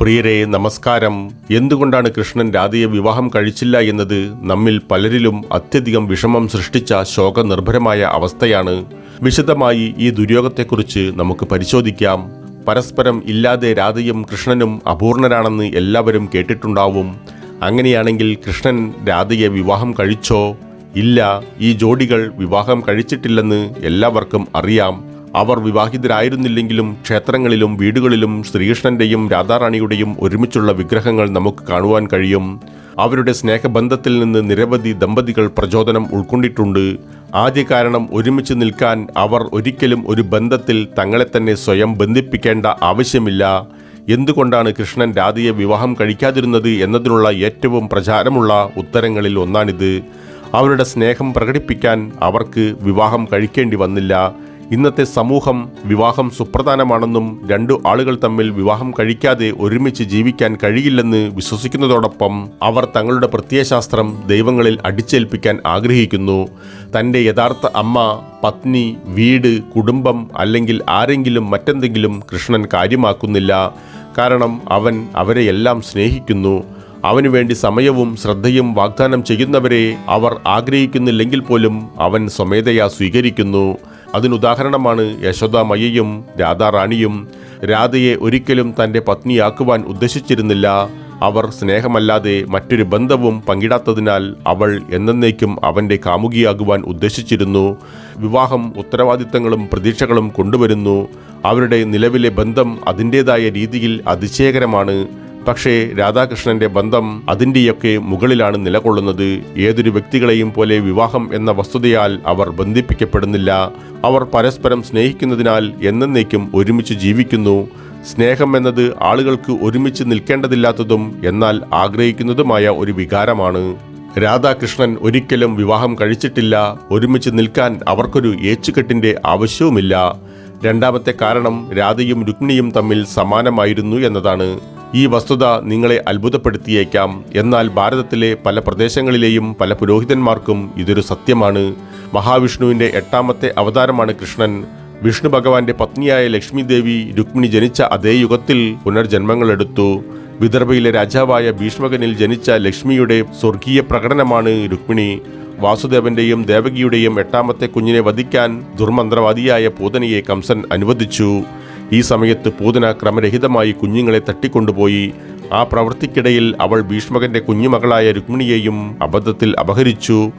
പ്രിയരെ നമസ്കാരം. എന്തുകൊണ്ടാണ് കൃഷ്ണൻ രാധയെ വിവാഹം കഴിച്ചില്ല എന്നത് നമ്മിൽ പലരിലും അത്യധികം വിഷമം സൃഷ്ടിച്ച ശോകനിർഭരമായ അവസ്ഥയാണ്. വിശദമായി ഈ ദുര്യോഗത്തെക്കുറിച്ച് നമുക്ക് പരിശോധിക്കാം. പരസ്പരം ഇല്ലാതെ രാധയും കൃഷ്ണനും അപൂർണരാണെന്ന് എല്ലാവരും കേട്ടിട്ടുണ്ടാവും. അങ്ങനെയാണെങ്കിൽ കൃഷ്ണൻ രാധയെ വിവാഹം കഴിച്ചോ? ഇല്ല ഈ ജോഡികൾ വിവാഹം കഴിച്ചിട്ടില്ലെന്ന് എല്ലാവർക്കും അറിയാം. അവർ വിവാഹിതരായിരുന്നില്ലെങ്കിലും ക്ഷേത്രങ്ങളിലും വീടുകളിലും ശ്രീകൃഷ്ണന്റെയും രാധാറാണിയുടെയും ഒരുമിച്ചുള്ള വിഗ്രഹങ്ങൾ നമുക്ക് കാണുവാൻ കഴിയും. അവരുടെ സ്നേഹബന്ധത്തിൽ നിന്ന് നിരവധി ദമ്പതികൾ പ്രചോദനം ഉൾക്കൊണ്ടിട്ടുണ്ട്. ആദ്യ കാരണം ഒരുമിച്ച് നിൽക്കാൻ അവർ ഒരിക്കലും ഒരു ബന്ധത്തിൽ തങ്ങളെ തന്നെ സ്വയം ബന്ധിപ്പിക്കേണ്ട ആവശ്യമില്ല. എന്തുകൊണ്ടാണ് കൃഷ്ണൻ രാധയെ വിവാഹം കഴിക്കാതിരുന്നത് എന്നതിനുള്ള ഏറ്റവും പ്രചാരമുള്ള ഉത്തരങ്ങളിൽ ഒന്നാണിത്. അവരുടെ സ്നേഹം പ്രകടിപ്പിക്കാൻ അവർക്ക് വിവാഹം കഴിക്കേണ്ടി വന്നില്ല. ഇന്നത്തെ സമൂഹം വിവാഹം സുപ്രധാനമാണെന്നും രണ്ടു ആളുകൾ തമ്മിൽ വിവാഹം കഴിക്കാതെ ഒരുമിച്ച് ജീവിക്കാൻ കഴിയില്ലെന്ന് വിശ്വസിക്കുന്നതോടൊപ്പം അവർ തങ്ങളുടെ പ്രത്യയശാസ്ത്രം ദൈവങ്ങളിൽ അടിച്ചേൽപ്പിക്കാൻ ആഗ്രഹിക്കുന്നു. തന്റെ യഥാർത്ഥ അമ്മ പത്നി വീട് കുടുംബം അല്ലെങ്കിൽ ആരെങ്കിലും മറ്റെന്തെങ്കിലും കൃഷ്ണൻ കാര്യമാക്കുന്നില്ല. കാരണം അവൻ അവരെയെല്ലാം സ്നേഹിക്കുന്നു. അവനു വേണ്ടി സമയവും ശ്രദ്ധയും വാഗ്ദാനം ചെയ്യുന്നവരെ അവർ ആഗ്രഹിക്കുന്നില്ലെങ്കിൽ പോലും അവൻ സ്വമേധയാ സ്വീകരിക്കുന്നു. അതിനുദാഹരണമാണ് യശോദാമയ്യയും രാധാറാണിയും. രാധയെ ഒരിക്കലും തന്റെ പത്നിയാക്കുവാൻ ഉദ്ദേശിച്ചിരുന്നില്ല. അവർ സ്നേഹമല്ലാതെ മറ്റൊരു ബന്ധവും പങ്കിടാത്തതിനാൽ അവൾ എന്നേക്കും അവന്റെ കാമുകിയാകുവാൻ ഉദ്ദേശിച്ചിരുന്നു. വിവാഹം ഉത്തരവാദിത്തങ്ങളും പ്രതീക്ഷകളും കൊണ്ടുവരുന്നു. അവരുടെ നിലവിലെ ബന്ധം അതിന്റേതായ രീതിയിൽ അതിശയകരമാണ്. പക്ഷേ രാധാകൃഷ്ണന്റെ ബന്ധം അതിന്റെയൊക്കെ മുകളിലാണ് നിലകൊള്ളുന്നത്. ഏതൊരു വ്യക്തികളെയും പോലെ വിവാഹം എന്ന വസ്തുതയാൽ അവർ ബന്ധിപ്പിക്കപ്പെടുന്നില്ല. അവർ പരസ്പരം സ്നേഹിക്കുന്നതിനാൽ എന്നേക്കും ഒരുമിച്ച് ജീവിക്കുന്നു. സ്നേഹം എന്നത് ആളുകൾക്ക് ഒരുമിച്ച് നിൽക്കേണ്ടതില്ലാത്തതും എന്നാൽ ആഗ്രഹിക്കുന്നതുമായ ഒരു വികാരമാണ്. രാധാകൃഷ്ണൻ ഒരിക്കലും വിവാഹം കഴിച്ചിട്ടില്ല. ഒരുമിച്ച് നിൽക്കാൻ അവർക്കൊരു ഏച്ചുകെട്ടിന്റെ ആവശ്യവുമില്ല. രണ്ടാമത്തെ കാരണം രാധയും രുക്മിണിയും തമ്മിൽ സമാനമായിരുന്നു എന്നതാണ്. ഈ വസ്തുത നിങ്ങളെ അത്ഭുതപ്പെടുത്തിയേക്കാം. എന്നാൽ ഭാരതത്തിലെ പല പ്രദേശങ്ങളിലെയും പല പുരോഹിതന്മാർക്കും ഇതൊരു സത്യമാണ്. മഹാവിഷ്ണുവിന്റെ എട്ടാമത്തെ അവതാരമാണ് കൃഷ്ണൻ. വിഷ്ണു ഭഗവാന്റെ പത്നിയായ ലക്ഷ്മി ദേവി രുക്മിണി ജനിച്ച അതേ യുഗത്തിൽ പുനർജന്മങ്ങളെടുത്തു വിദർഭയിലെ രാജാവായ ഭീഷ്മകനിൽ ജനിച്ച ലക്ഷ്മിയുടെ സ്വർഗീയ പ്രകടനമാണ് രുക്മിണി. വാസുദേവന്റെയും ദേവകിയുടെയും എട്ടാമത്തെ കുഞ്ഞിനെ വധിക്കാൻ ദുർമന്ത്രവാദിയായ പൂതനയെ കംസൻ അനുവദിച്ചു. ഈ സമയത്ത് പൂതന ക്രമരഹിതമായി കുഞ്ഞുങ്ങളെ തട്ടിക്കൊണ്ടുപോയി. ആ പ്രവൃത്തിക്കിടയിൽ അവൾ ഭീഷ്മകന്റെ കുഞ്ഞുമകളായ രുക്മിണിയെയും അബദ്ധത്തിൽ അപഹരിച്ചു.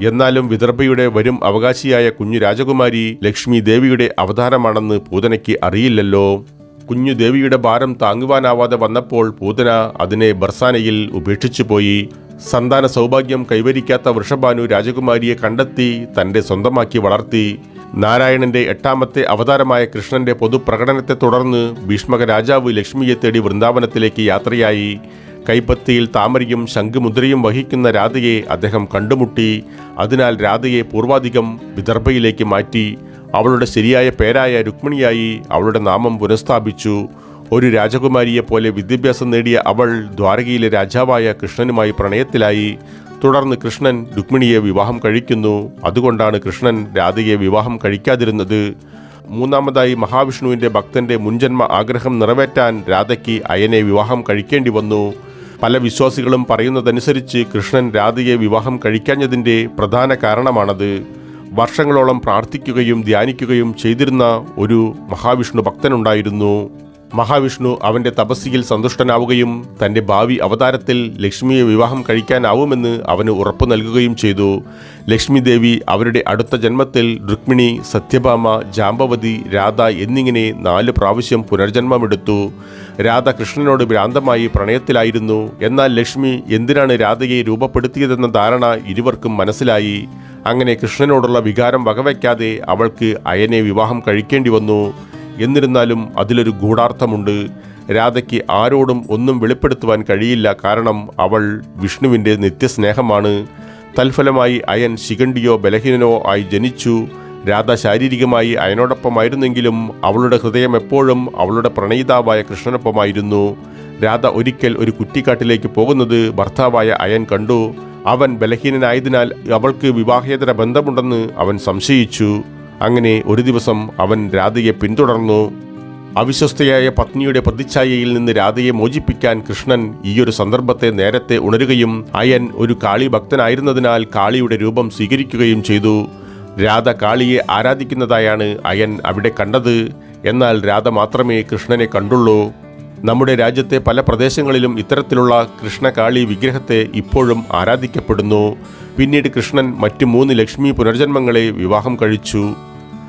എന്നാലും വിദർഭയുടെ വരും അവകാശിയായ കുഞ്ഞു രാജകുമാരി ലക്ഷ്മി ദേവിയുടെ അവതാരമാണെന്ന് പൂതനയ്ക്ക് അറിയില്ലല്ലോ. കുഞ്ഞു ദേവിയുടെ ഭാരം താങ്ങുവാനാവാതെ വന്നപ്പോൾ പൂതന അതിനെ ബർസാനയിൽ ഉപേക്ഷിച്ചു പോയി. സന്താന സൗഭാഗ്യം കൈവരിക്കാത്ത വൃഷഭാനു രാജകുമാരിയെ കണ്ടെത്തി തന്റെ സ്വന്തമാക്കി വളർത്തി. നാരായണന്റെ എട്ടാമത്തെ അവതാരമായ കൃഷ്ണന്റെ പൊതുപ്രകടനത്തെ തുടർന്ന് ഭീഷ്മക രാജാവ് ലക്ഷ്മിയെ തേടി വൃന്ദാവനത്തിലേക്ക് യാത്രയായി. കൈപ്പത്തിയിൽ താമരയും ശംഖുമുദ്രയും വഹിക്കുന്ന രാധയെ അദ്ദേഹം കണ്ടുമുട്ടി. അതിനാൽ രാധയെ പൂർവാധികം വിദർഭയിലേക്ക് മാറ്റി. അവളുടെ ശരിയായ പേരായ രുക്മിണിയായി അവളുടെ നാമം പുനഃസ്ഥാപിച്ചു. ഒരു രാജകുമാരിയെ പോലെ വിദ്യാഭ്യാസം നേടിയ അവൾ ദ്വാരകയിലെ രാജാവായ കൃഷ്ണനുമായി പ്രണയത്തിലായി. തുടർന്ന് കൃഷ്ണൻ രുക്മിണിയെ വിവാഹം കഴിക്കുന്നു. അതുകൊണ്ടാണ് കൃഷ്ണൻ രാധയെ വിവാഹം കഴിക്കാതിരുന്നത്. മൂന്നാമതായി മഹാവിഷ്ണുവിന്റെ ഭക്തന്റെ മുൻജന്മ ആഗ്രഹം നിറവേറ്റാൻ രാധയ്ക്ക് അയനെ വിവാഹം കഴിക്കേണ്ടി വന്നു. പല വിശ്വാസികളും പറയുന്നതനുസരിച്ച് കൃഷ്ണൻ രാധയെ വിവാഹം കഴിക്കാഞ്ഞതിന്റെ പ്രധാന കാരണമാണത്. വർഷങ്ങളോളം പ്രാർത്ഥിക്കുകയും ധ്യാനിക്കുകയും ചെയ്തിരുന്ന ഒരു മഹാവിഷ്ണു ഭക്തനുണ്ടായിരുന്നു. മഹാവിഷ്ണു അവന്റെ തപസ്സിയിൽ സന്തുഷ്ടനാവുകയും തന്റെ ഭാവി അവതാരത്തിൽ ലക്ഷ്മിയെ വിവാഹം കഴിക്കാനാവുമെന്ന് അവന് ഉറപ്പു നൽകുകയും ചെയ്തു. ലക്ഷ്മി ദേവി അവരുടെ അടുത്ത ജന്മത്തിൽ രുക്മിണി സത്യഭാമ ജാമ്പവതി രാധ എന്നിങ്ങനെ നാല് പ്രാവശ്യം പുനർജന്മമെടുത്തു. രാധ കൃഷ്ണനോട് ഭ്രാന്തമായി പ്രണയത്തിലായിരുന്നു. എന്നാൽ ലക്ഷ്മി എന്തിനാണ് രാധയെ രൂപപ്പെടുത്തിയതെന്ന ധാരണ ഇരുവർക്കും മനസ്സിലായി. അങ്ങനെ കൃഷ്ണനോടുള്ള വികാരം വകവയ്ക്കാതെ അവൾക്ക് അയനെ വിവാഹം കഴിക്കേണ്ടി വന്നു. എന്നിരുന്നാലും അതിലൊരു ഗൂഢാർത്ഥമുണ്ട്. രാധയ്ക്ക് ആരോടും ഒന്നും വെളിപ്പെടുത്തുവാൻ കഴിയില്ല കാരണം അവൾ വിഷ്ണുവിന്റെ നിത്യസ്നേഹമാണ്. തൽഫലമായി അയൻ ശിഖണ്ഡിയോ ബലഹീനനോ ആയി ജനിച്ചു. രാധ ശാരീരികമായി അയനോടൊപ്പമായിരുന്നെങ്കിലും അവളുടെ ഹൃദയം എപ്പോഴും അവളുടെ പ്രണയിതാവായ കൃഷ്ണനൊപ്പമായിരുന്നു. രാധ ഒരിക്കൽ ഒരു കുറ്റിക്കാട്ടിലേക്ക് പോകുന്നത് ഭർത്താവായ അയൻ കണ്ടു. അവൻ ബലഹീനനായതിനാൽ അവൾക്ക് വിവാഹേതര ബന്ധമുണ്ടെന്ന് അവൻ സംശയിച്ചു. അങ്ങനെ ഒരു ദിവസം അവൻ രാധയെ പിന്തുടർന്നു. അവിശ്വസ്തയായ പത്നിയുടെ പ്രതിച്ഛായയിൽ നിന്ന് രാധയെ മോചിപ്പിക്കാൻ കൃഷ്ണൻ ഈയൊരു സന്ദർഭത്തെ നേരത്തെ ഉണരുകയും അയൻ ഒരു കാളി ഭക്തനായിരുന്നതിനാൽ കാളിയുടെ രൂപം സ്വീകരിക്കുകയും ചെയ്തു. രാധ കാളിയെ ആരാധിക്കുന്നതായാണ് അയൻ അവിടെ കണ്ടത്. എന്നാൽ രാധ മാത്രമേ കൃഷ്ണനെ കണ്ടുള്ളൂ. നമ്മുടെ രാജ്യത്തെ പല പ്രദേശങ്ങളിലും ഇത്തരത്തിലുള്ള കൃഷ്ണകാളി വിഗ്രഹത്തെ ഇപ്പോഴും ആരാധിക്കപ്പെടുന്നു. പിന്നീട് കൃഷ്ണൻ മറ്റു മൂന്ന് ലക്ഷ്മി പുനർജന്മങ്ങളെ വിവാഹം കഴിച്ചു.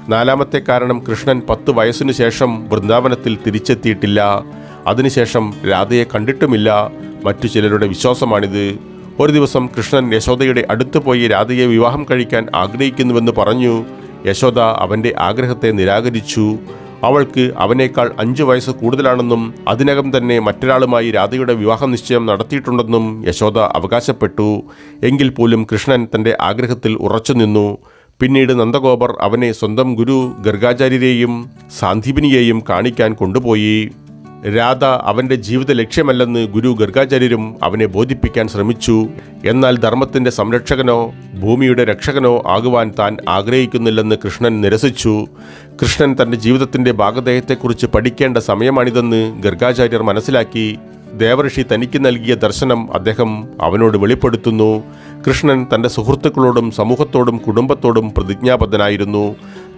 നാലാമത്തെ കാരണം കൃഷ്ണൻ പത്ത് വയസ്സിനു ശേഷം വൃന്ദാവനത്തിൽ തിരിച്ചെത്തിയിട്ടില്ല. അതിനുശേഷം രാധയെ കണ്ടിട്ടുമില്ല. മറ്റു ചിലരുടെ വിശ്വാസമാണിത്. ഒരു ദിവസം കൃഷ്ണൻ യശോദയുടെ അടുത്ത് പോയി രാധയെ വിവാഹം കഴിക്കാൻ ആഗ്രഹിക്കുന്നുവെന്ന് പറഞ്ഞു. യശോദ അവന്റെ ആഗ്രഹത്തെ നിരാകരിച്ചു. അവൾക്ക് അവനേക്കാൾ അഞ്ചു വയസ്സ് കൂടുതലാണെന്നും അതിനകം തന്നെ മറ്റൊരാളുമായി രാധയുടെ വിവാഹ നിശ്ചയം നടത്തിയിട്ടുണ്ടെന്നും യശോദ അവകാശപ്പെട്ടു. എങ്കിൽ പോലും കൃഷ്ണൻ തന്റെ ആഗ്രഹത്തിൽ ഉറച്ചുനിന്നു. പിന്നീട് നന്ദഗോപർ അവനെ സ്വന്തം ഗുരു ഗർഗാചാര്യരെയും സാന്ദീപിനിയെയും കാണിക്കാൻ കൊണ്ടുപോയി. രാധ അവന്റെ ജീവിത ലക്ഷ്യമല്ലെന്ന് ഗുരു ഗർഗാചാര്യരും അവനെ ബോധിപ്പിക്കാൻ ശ്രമിച്ചു. എന്നാൽ ധർമ്മത്തിന്റെ സംരക്ഷകനോ ഭൂമിയുടെ രക്ഷകനോ ആകുവാൻ താൻ ആഗ്രഹിക്കുന്നില്ലെന്ന് കൃഷ്ണൻ നിരസിച്ചു. കൃഷ്ണൻ തന്റെ ജീവിതത്തിന്റെ ഭാഗദേഹത്തെക്കുറിച്ച് പഠിക്കേണ്ട സമയമാണിതെന്ന് ഗർഗാചാര്യർ മനസ്സിലാക്കി. ദേവഋഷി തനിക്ക് നൽകിയ ദർശനം അദ്ദേഹം അവനോട് വെളിപ്പെടുത്തുന്നു. കൃഷ്ണൻ തന്റെ സുഹൃത്തുക്കളോടും സമൂഹത്തോടും കുടുംബത്തോടും പ്രതിജ്ഞാബദ്ധനായിരുന്നു.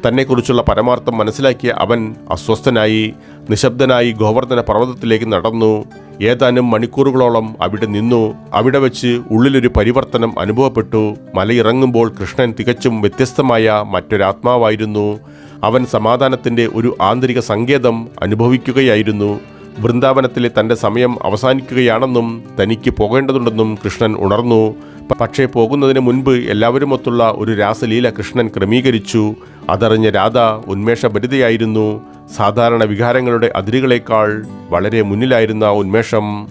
തന്നെക്കുറിച്ചുള്ള പരമാർത്ഥം മനസ്സിലാക്കിയ അവൻ അസ്വസ്ഥനായി നിശബ്ദനായി ഗോവർദ്ധന പർവതത്തിലേക്ക് നടന്നു. ഏതാനും മണിക്കൂറുകളോളം അവിടെ നിന്നു. അവിടെ വെച്ച് ഉള്ളിലൊരു പരിവർത്തനം അനുഭവപ്പെട്ടു. മലയിറങ്ങുമ്പോൾ കൃഷ്ണൻ തികച്ചും വ്യത്യസ്തമായ മറ്റൊരാത്മാവായിരുന്നു. അവൻ സമാധാനത്തിന്റെ ഒരു ആന്തരിക സങ്കേതം അനുഭവിക്കുകയായിരുന്നു. വൃന്ദാവനത്തിലെ തന്റെ സമയം അവസാനിക്കുകയാണെന്നും തനിക്ക് പോകേണ്ടതുണ്ടെന്നും കൃഷ്ണൻ ഉണർന്നു. പക്ഷേ പോകുന്നതിന് മുൻപ് എല്ലാവരുമൊത്തുള്ള ഒരു രാസലീല കൃഷ്ണൻ ക്രമീകരിച്ചു. അതറിഞ്ഞ രാധ ഉന്മേഷഭരിതയായിരുന്നു. സാധാരണ വികാരങ്ങളുടെ അതിരുകളേക്കാൾ വളരെ മുന്നിലായിരുന്ന ഉന്മേഷം.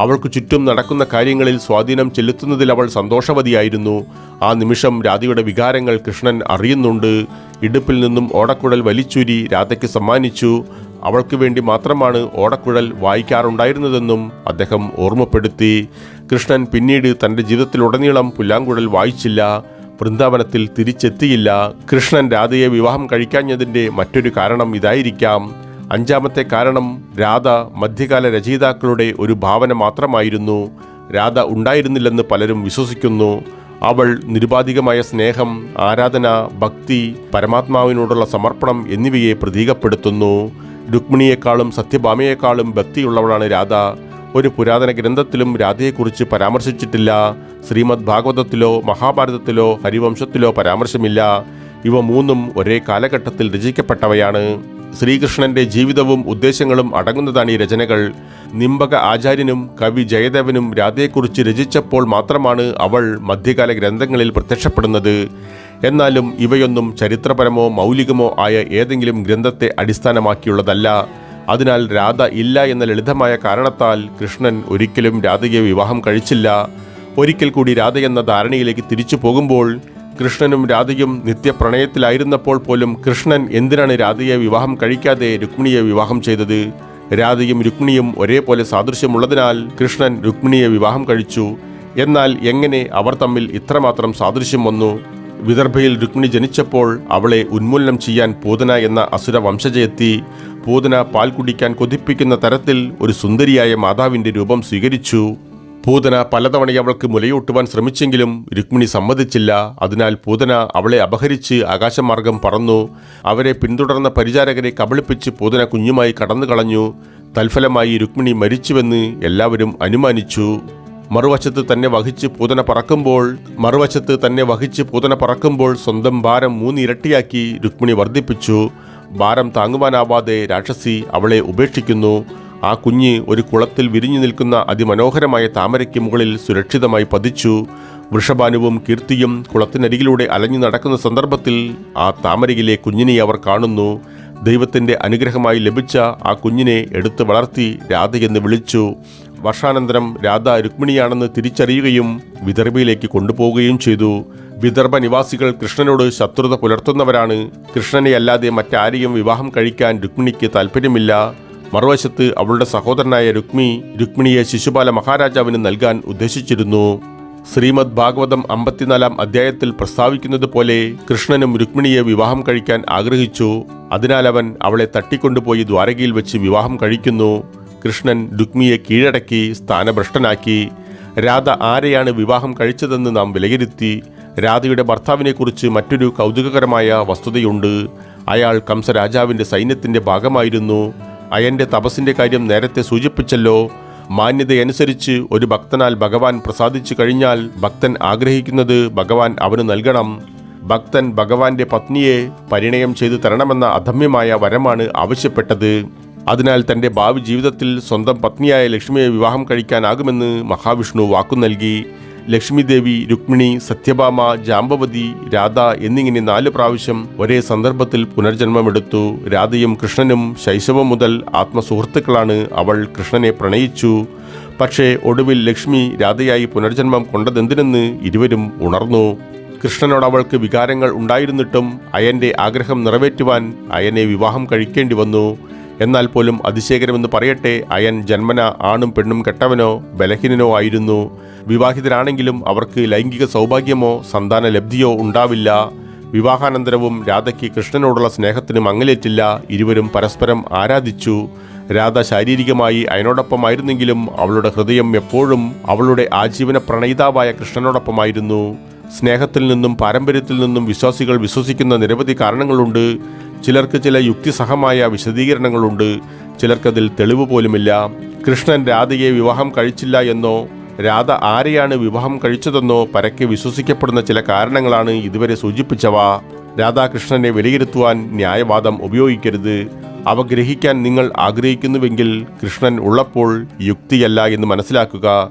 അവൾക്ക് ചുറ്റും നടക്കുന്ന കാര്യങ്ങളിൽ സ്വാധീനം ചെലുത്തുന്നതിൽ അവൾ സന്തോഷവതിയായിരുന്നു. ആ നിമിഷം രാധയുടെ വികാരങ്ങൾ കൃഷ്ണൻ അറിയുന്നുണ്ട്. ഇടുപ്പിൽ നിന്നും ഓടക്കുഴൽ വലിച്ചൂരി രാധയ്ക്ക് സമ്മാനിച്ചു. അവൾക്ക് വേണ്ടി മാത്രമാണ് ഓടക്കുഴൽ വായിക്കാറുണ്ടായിരുന്നതെന്നും അദ്ദേഹം ഓർമ്മപ്പെടുത്തി. കൃഷ്ണൻ പിന്നീട് തന്റെ ജീവിതത്തിലുടനീളം പുല്ലാങ്കുഴൽ വായിച്ചില്ല വൃന്ദാവനത്തിൽ തിരിച്ചെത്തിയില്ല. കൃഷ്ണൻ രാധയെ വിവാഹം കഴിക്കാഞ്ഞതിന്റെ മറ്റൊരു കാരണം ഇതായിരിക്കാം. അഞ്ചാമത്തെ കാരണം രാധ മധ്യകാല രചയിതാക്കളുടെ ഒരു ഭാവന മാത്രമായിരുന്നു. രാധ ഉണ്ടായിരുന്നില്ലെന്ന് പലരും വിശ്വസിക്കുന്നു. അവൾ നിരുപാധികമായ സ്നേഹം ആരാധന ഭക്തി പരമാത്മാവിനോടുള്ള സമർപ്പണം എന്നിവയെ പ്രതീകപ്പെടുത്തുന്നു. രുക്മിണിയെക്കാളും സത്യഭാമയെക്കാളും ഭക്തിയുള്ളവളാണ് രാധ. ഒരു പുരാതന ഗ്രന്ഥത്തിലും രാധയെക്കുറിച്ച് പരാമർശിച്ചിട്ടില്ല. ശ്രീമദ് ഭാഗവതത്തിലോ മഹാഭാരതത്തിലോ ഹരിവംശത്തിലോ പരാമർശമില്ല. ഇവ മൂന്നും ഒരേ കാലഘട്ടത്തിൽ രചിക്കപ്പെട്ടവയാണ്. ശ്രീകൃഷ്ണന്റെ ജീവിതവും ഉദ്ദേശങ്ങളും അടങ്ങുന്നതാണ് ഈ രചനകൾ. നിംബക ആചാര്യനും കവി ജയദേവനും രാധയെക്കുറിച്ച് രചിച്ചപ്പോൾ മാത്രമാണ് അവൾ മധ്യകാല ഗ്രന്ഥങ്ങളിൽ പ്രത്യക്ഷപ്പെടുന്നത്. എന്നാലും ഇവയൊന്നും ചരിത്രപരമോ മൗലികമോ ആയ ഏതെങ്കിലും ഗ്രന്ഥത്തെ അടിസ്ഥാനമാക്കിയുള്ളതല്ല. അതിനാൽ രാധ ഇല്ല എന്ന ലളിതമായ കാരണത്താൽ കൃഷ്ണൻ ഒരിക്കലും രാധയെ വിവാഹം കഴിച്ചില്ല. ഒരിക്കൽ കൂടി രാധ എന്ന ധാരണയിലേക്ക് തിരിച്ചു പോകുമ്പോൾ കൃഷ്ണനും രാധയും നിത്യപ്രണയത്തിലായിരുന്നപ്പോൾ പോലും കൃഷ്ണൻ എന്തിനാണ് രാധയെ വിവാഹം കഴിക്കാതെ രുക്മിണിയെ വിവാഹം ചെയ്തത്? രാധയും രുക്മിണിയും ഒരേപോലെ സാദൃശ്യമുള്ളതിനാൽ കൃഷ്ണൻ രുക്മിണിയെ വിവാഹം കഴിച്ചു. എന്നാൽ എങ്ങനെ അവർ തമ്മിൽ ഇത്രമാത്രം സാദൃശ്യം വന്നു? വിദർഭയിൽ രുക്മിണി ജനിച്ചപ്പോൾ അവളെ ഉന്മൂലനം ചെയ്യാൻ പൂതന എന്ന അസുര വംശജയെത്തി പൂതന പാൽ കുടിക്കാൻ കൊതിപ്പിക്കുന്ന തരത്തിൽ ഒരു സുന്ദരിയായ മാതാവിന്റെ രൂപം സ്വീകരിച്ചു. പൂതന പലതവണ അവൾക്ക് മുലയൂട്ടുവാൻ ശ്രമിച്ചെങ്കിലും രുക്മിണി സമ്മതിച്ചില്ല. അതിനാൽ പൂതന അവളെ അപഹരിച്ച് ആകാശമാർഗം പറന്നു. അവരെ പിന്തുടർന്ന പരിചാരകരെ കബളിപ്പിച്ച് പൂതന കുഞ്ഞുമായി കടന്നു കളഞ്ഞു തൽഫലമായി രുക്മിണി മരിച്ചുവെന്ന് എല്ലാവരും അനുമാനിച്ചു. മറുവശത്ത് തന്നെ വഹിച്ച് പൂതന പറക്കുമ്പോൾ മറുവശത്ത് തന്നെ വഹിച്ച് പൂതന പറക്കുമ്പോൾ സ്വന്തം ഭാരം മൂന്നിരട്ടിയാക്കി രുക്മിണി വർദ്ധിപ്പിച്ചു. ഭാരം താങ്ങുവാനാവാതെ രാക്ഷസി അവളെ ഉപേക്ഷിക്കുന്നു. ആ കുഞ്ഞ് ഒരു കുളത്തിൽ വിരിഞ്ഞു നിൽക്കുന്ന അതിമനോഹരമായ താമരയ്ക്ക് മുകളിൽ സുരക്ഷിതമായി പതിച്ചു. വൃഷഭാനുവും കീർത്തിയും കുളത്തിനരികിലൂടെ അലഞ്ഞു നടക്കുന്ന സന്ദർഭത്തിൽ ആ താമരയിലെ കുഞ്ഞിനെ അവർ കാണുന്നു. ദൈവത്തിന്റെ അനുഗ്രഹമായി ലഭിച്ച ആ കുഞ്ഞിനെ എടുത്തു വളർത്തി രാധയെന്ന് വിളിച്ചു. വർഷാനന്തരം രാധ രുക്മിണിയാണെന്ന് തിരിച്ചറിയുകയും വിദർഭയിലേക്ക് കൊണ്ടുപോവുകയും ചെയ്തു. വിദർഭ നിവാസികൾ കൃഷ്ണനോട് ശത്രുത പുലർത്തുന്നവരാണ്. കൃഷ്ണനെ അല്ലാതെ മറ്റാരെയും വിവാഹം കഴിക്കാൻ രുക്മിണിക്ക് താല്പര്യമില്ല മറുവശത്ത് അവളുടെ സഹോദരനായ രുക്മി രുക്മിണിയെ ശിശുപാല മഹാരാജാവിന് നൽകാൻ ഉദ്ദേശിച്ചിരുന്നു. ശ്രീമദ് ഭാഗവതം അമ്പത്തിനാലാം അധ്യായത്തിൽ പ്രസ്താവിക്കുന്നത് പോലെ കൃഷ്ണനും രുക്മിണിയെ വിവാഹം കഴിക്കാൻ ആഗ്രഹിച്ചു. അതിനാൽ അവൻ അവളെ തട്ടിക്കൊണ്ടുപോയി ദ്വാരകയിൽ വെച്ച് വിവാഹം കഴിക്കുന്നു. കൃഷ്ണൻ രുക്മിയെ കീഴടക്കി സ്ഥാനഭ്രഷ്ടനാക്കി. രാധ ആരെയാണ് വിവാഹം കഴിച്ചതെന്ന് നാം വിലയിരുത്തി. രാധയുടെ ഭർത്താവിനെക്കുറിച്ച് മറ്റൊരു കൗതുകകരമായ വസ്തുതയുണ്ട്. അയാൾ കംസരാജാവിന്റെ സൈന്യത്തിന്റെ ഭാഗമായിരുന്നു. അയന്റെ തപസ്സിന്റെ കാര്യം നേരത്തെ സൂചിപ്പിച്ചല്ലോ. മാന്യതയനുസരിച്ച് ഒരു ഭക്തനാൽ ഭഗവാൻ പ്രസാദിച്ചു കഴിഞ്ഞാൽ ഭക്തൻ ആഗ്രഹിക്കുന്നത് ഭഗവാൻ അവന് നൽകണം. ഭക്തൻ ഭഗവാന്റെ പത്നിയെ പരിണയം ചെയ്തു തരണമെന്ന അധമ്യമായ വരമാണ് ആവശ്യപ്പെട്ടത്. അതിനാൽ തന്റെ ഭാവി ജീവിതത്തിൽ സ്വന്തം പത്നിയായ ലക്ഷ്മിയെ വിവാഹം കഴിക്കാനാകുമെന്ന് മഹാവിഷ്ണു വാക്കു നൽകി. ലക്ഷ്മി ദേവി രുക്മിണി സത്യഭാമ ജാമ്പവതി രാധ എന്നിങ്ങനെ നാല് പ്രാവശ്യം ഒരേ സന്ദർഭത്തിൽ പുനർജന്മമെടുത്തു. രാധയും കൃഷ്ണനും ശൈശവം മുതൽ ആത്മസുഹൃത്തുക്കളാണ് അവൾ കൃഷ്ണനെ പ്രണയിച്ചു. പക്ഷേ ഒടുവിൽ ലക്ഷ്മി രാധയായി പുനർജന്മം കൊണ്ടതെന്തിനെന്ന് ഇരുവരും ഉണർന്നു. കൃഷ്ണനോട് അവൾക്ക് വികാരങ്ങൾ ഉണ്ടായിരുന്നിട്ടും അയന്റെ ആഗ്രഹം നിറവേറ്റുവാൻ അയനെ വിവാഹം കഴിക്കേണ്ടി വന്നു. എന്നാൽ പോലും അതിശയകരമെന്ന് പറയട്ടെ അയൻ ജന്മന ആണും പെണ്ണും കെട്ടവനോ ബലഹീനനോ ആയിരുന്നു. വിവാഹിതരാണെങ്കിലും അവർക്ക് ലൈംഗിക സൗഭാഗ്യമോ സന്താന ലബ്ധിയോ ഉണ്ടാവില്ല. വിവാഹാനന്തരവും രാധയ്ക്ക് കൃഷ്ണനോടുള്ള സ്നേഹത്തിന് മങ്ങലേറ്റില്ല ഇരുവരും പരസ്പരം ആരാധിച്ചു. രാധ ശാരീരികമായി അയനോടൊപ്പമായിരുന്നെങ്കിലും അവളുടെ ഹൃദയം എപ്പോഴും അവളുടെ ആജീവന പ്രണയിതാവായ കൃഷ്ണനോടൊപ്പമായിരുന്നു. സ്നേഹത്തിൽ നിന്നും പാരമ്പര്യത്തിൽ നിന്നും വിശ്വാസികൾ വിശ്വസിക്കുന്ന നിരവധി കാരണങ്ങളുണ്ട്. ചിലർക്ക് ചില യുക്തിസഹമായ വിശദീകരണങ്ങളുണ്ട്. ചിലർക്കതിൽ തെളിവ് പോലുമില്ല. കൃഷ്ണൻ രാധയെ വിവാഹം കഴിച്ചില്ല എന്നോ രാധ ആരെയാണ് വിവാഹം കഴിച്ചതെന്നോ പരക്കെ വിശ്വസിക്കപ്പെടുന്ന ചില കാരണങ്ങളാണ് ഇതുവരെ സൂചിപ്പിച്ചവ. രാധാകൃഷ്ണനെ വിലയിരുത്തുവാൻ ന്യായവാദം ഉപയോഗിക്കരുത്. അവ ഗ്രഹിക്കാൻ നിങ്ങൾ ആഗ്രഹിക്കുന്നുവെങ്കിൽ കൃഷ്ണൻ ഉള്ളപ്പോൾ യുക്തിയല്ല എന്ന് മനസ്സിലാക്കുക.